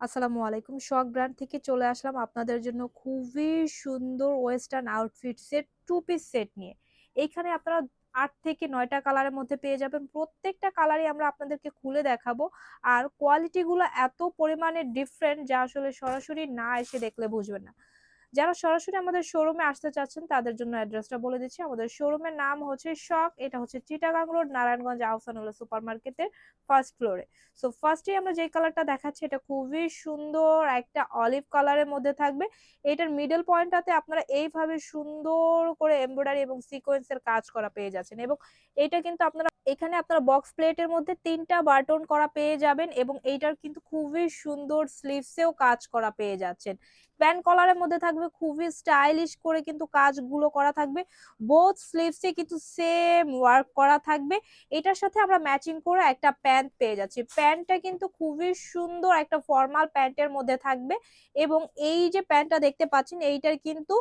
আসসালামু আলাইকুম। শখ ব্র্যান্ড থেকে চলে আসলাম আপনাদের জন্য খুবই সুন্দর western outfit set two piece set নিয়ে। এইখানে আপনারা আট থেকে নয়টা কালারের মধ্যে পেয়ে যাবেন। প্রত্যেকটা কালারই আমরা আপনাদেরকে খুলে দেখাবো। আর কোয়ালিটিগুলো এত পরিমাণে ডিফারেন্ট যা আসলে সরাসরি না এসে দেখলে বুঝবেন না। যারা সরাসরি আমাদের শোরুমে আসতে চাচ্ছেন, তাদের জন্য অ্যাড্রেসটা বলে দিচ্ছি। আমাদের শোরুমের নাম হচ্ছে শখ, এটা হচ্ছে চিটাগাং রোড, নারায়ণগঞ্জ আহসানুল্লাহ সুপার মার্কেটের ফার্স্ট ফ্লোরে সো ফার্স্টে আমরা যে কালারটা দেখাচ্ছি, এটা খুবই সুন্দর একটা অলিভ কালারের মধ্যে থাকবে। এটার মিডল পয়েন্টটাতে আপনারা এইভাবে সুন্দর করে এমব্রয়ডারি এবং সিকোয়েন্সের কাজ করা পেয়ে যাচ্ছেন এবং এটা কিন্তু আপনারা, এখানে আপনারা বক্স প্লেটের মধ্যে তিনটা বাটন করা পেয়ে যাবেন এবং এইটার কিন্তু খুবই সুন্দর স্লিভসেও কাজ করা পেয়ে যাচ্ছেন। প্যান্ট কলারের মধ্যে থাকবে খুবই স্টাইলিশ করে কিন্তু কাজগুলো করা থাকবে। বোথ স্লিভসে কিন্তু সেম ওয়ার্ক করা থাকবে। এটার সাথে আমরা ম্যাচিং করে একটা প্যান্ট পেয়ে যাচ্ছি। প্যান্টটা কিন্তু খুবই সুন্দর একটা ফর্মাল প্যান্টের মধ্যে থাকবে এবং এই যে প্যান্টটা দেখতে পাচ্ছেন, এইটার কিন্তু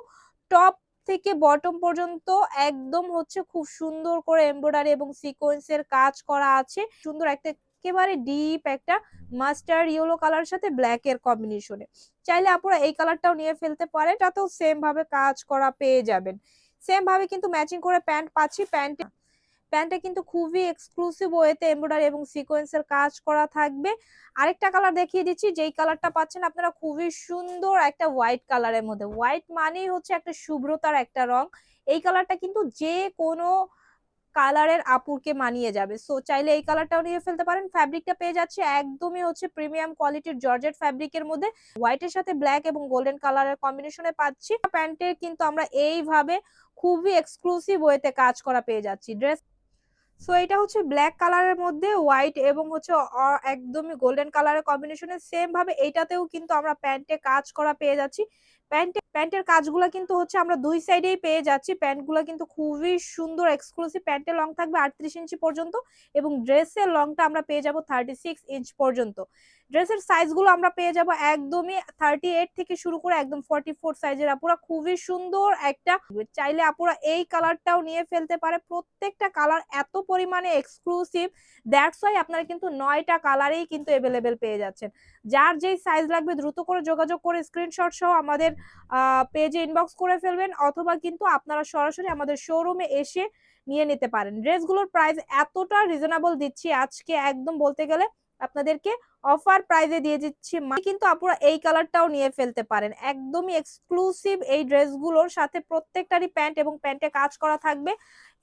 টপ থেকে বটম পর্যন্ত একদম হচ্ছে খুব সুন্দর করে এমব্রয়ডারি এবং সিকোয়েন্সের কাজ করা আছে। সুন্দর একটা একেবারে ডিপ একটা মাস্টার্ড ইয়েলো কালার সাথে ব্ল্যাক এর কম্বিনেশনে চাইলে আপনারা এই কালারটাও নিয়ে ফেলতে পারেন, তাতেও সেম ভাবে কাজ করা পেয়ে যাবেন। সেম ভাবে কিন্তু ম্যাচিং করে প্যান্ট পাচ্ছি প্যান্ট প্যান্টটা কিন্তু খুবই এক্সক্লুসিভ ওয়েতে এমব্রয়ডারি এবং সিকোয়েন্সের কাজ করা থাকবে। আরেকটা কালার দেখিয়ে দিচ্ছি, যেই কালারটা পাচ্ছেন আপনারা খুবই সুন্দর একটা হোয়াইট কালারের মধ্যে। হোয়াইট মানেই হচ্ছে একটা শুভ্রতার একটা রং। এই কালারটা কিন্তু যে কোনো কালারের আপুরকে মানিয়ে যাবে। সো চাইলে এই কালারটাও নিয়ে ফেলতে পারেন। ফ্যাব্রিকটা পেয়ে যাচ্ছে একদমই হচ্ছে প্রিমিয়াম কোয়ালিটির জর্জেট ফ্যাব্রিকের মধ্যে। হোয়াইটের সাথে ব্ল্যাক এবং গোল্ডেন কালারের কম্বিনেশনে পাচ্ছি। প্যান্টের কিন্তু আমরা এইভাবে খুবই এক্সক্লুসিভ ওয়েতে কাজ করা পেয়ে যাচ্ছি। ড্রেস সো এটা হচ্ছে ব্ল্যাক কালারের মধ্যে হোয়াইট এবং হচ্ছে একদমই গোল্ডেন কালারের কম্বিনেশনে সেম ভাবে এইটাতেও কিন্তু আমরা প্যান্টে কাজ করা পেয়ে যাচ্ছি। প্যান্টে প্যান্টের কাজগুলো কিন্তু হচ্ছে আমরা দুই সাইডেই পেয়ে যাচ্ছি। প্যান্টগুলো কিন্তু খুবই সুন্দর এক্সক্লুসিভ প্যান্টের লং থাকবে আটত্রিশ ইঞ্চি পর্যন্ত এবং ড্রেসের লংটা আমরা পেয়ে যাব থার্টি সিক্স ইঞ্চ পর্যন্ত। ড্রেসের সাইজগুলো আমরা পেয়ে যাব একদমই থার্টি এইট থেকে শুরু করে একদম ফর্টি ফোর সাইজের আপুরা খুবই সুন্দর একটা চাইলে আপুরা এই কালারটাও নিয়ে ফেলতে পারে। প্রত্যেকটা কালার এত পরিমাণে এক্সক্লুসিভ দ্যাটস ওয়াই আপনারা কিন্তু নয়টা কালারেই কিন্তু অ্যাভেলেবেল পেয়ে যাচ্ছেন। যার যেই সাইজ লাগবে দ্রুত করে যোগাযোগ করে স্ক্রিনশট সহ আমাদের পেজে ইনবক্স করে ফেলবেন অথবা কিন্তু আপনারা সরাসরি আমাদের শোরুমে এসে নিয়ে নিতে পারেন। ড্রেসগুলোর প্রাইস এতটা রিজনেবল দিচ্ছি আজকে একদম বলতে গেলে আপনাদেরকে অফার প্রাইজে দিয়ে দিচ্ছি কিন্তু আপনারা এই কালারটাও নিয়ে ফেলতে পারেন। একদমই এক্সক্লুসিভ এই ড্রেসগুলোর সাথে প্রত্যেকটারই প্যান্ট এবং প্যান্টে কাজ করা থাকবে।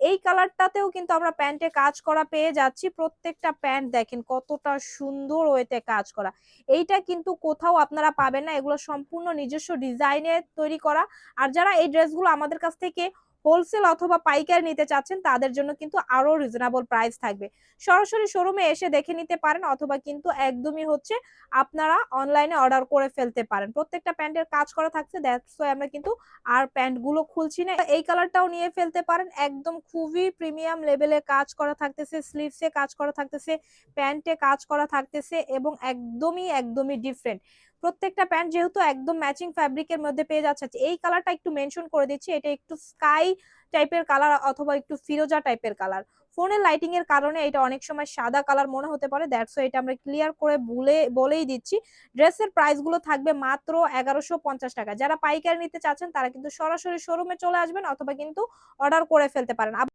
এই কালারটাতেও কিন্তু আমরা প্যান্টে কাজ করা পেয়ে যাচ্ছি। প্রত্যেকটা প্যান্ট দেখেন কতটা সুন্দর ওয়েতে কাজ করা। এইটা কিন্তু কোথাও আপনারা পাবেন না। এগুলো সম্পূর্ণ নিজস্ব ডিজাইনে তৈরি করা। আর যারা এই ড্রেসগুলো আমাদের কাছ থেকে হোলসেল অথবা পাইকারি নিতে চাচ্ছেন, তাদের জন্য কিন্তু আরও রিজনেবল প্রাইস থাকবে। সরাসরি শোরুমে এসে দেখে নিতে পারেন অথবা কিন্তু একদমই হচ্ছে আপনারা অনলাইনে অর্ডার করে ফেলতে পারেন। প্রত্যেকটা প্যান্টের কাজ করা থাকছে আমরা কিন্তু আর প্যান্টগুলো খুলছি না। এই কালারটাও নিয়ে ফেলতে পারেন, একদম খুবই প্রিমিয়াম লেভেলে কাজ করা থাকতেছে স্লিভসে কাজ করা থাকতেছে প্যান্টে কাজ করা থাকতেছে এবং একদমই একদমই ডিফারেন্ট প্রত্যেকটা প্যান্ট যেহেতু একদম ম্যাচিং ফ্যাব্রিকের মধ্যে পেয়ে যাচ্ছে এই কালারটা একটু মেনশন করে দিচ্ছি, এটা একটু স্কাই টাইপের কালার অথবা একটু ফিরোজা টাইপের কালার ফোনের লাইটিং এর কারণে এটা অনেক সময় সাদা কালার মনে হতে পারে দ্যাটস এটা আমরা ক্লিয়ার করে বলে, বলেই দিচ্ছি। ড্রেসের প্রাইসগুলো থাকবে মাত্র এগারোশো পঞ্চাশ টাকা। যারা পাইকারি নিতে চাচ্ছেন, তারা কিন্তু সরাসরি শোরুমে চলে আসবেন অথবা কিন্তু অর্ডার করে ফেলতে পারেন।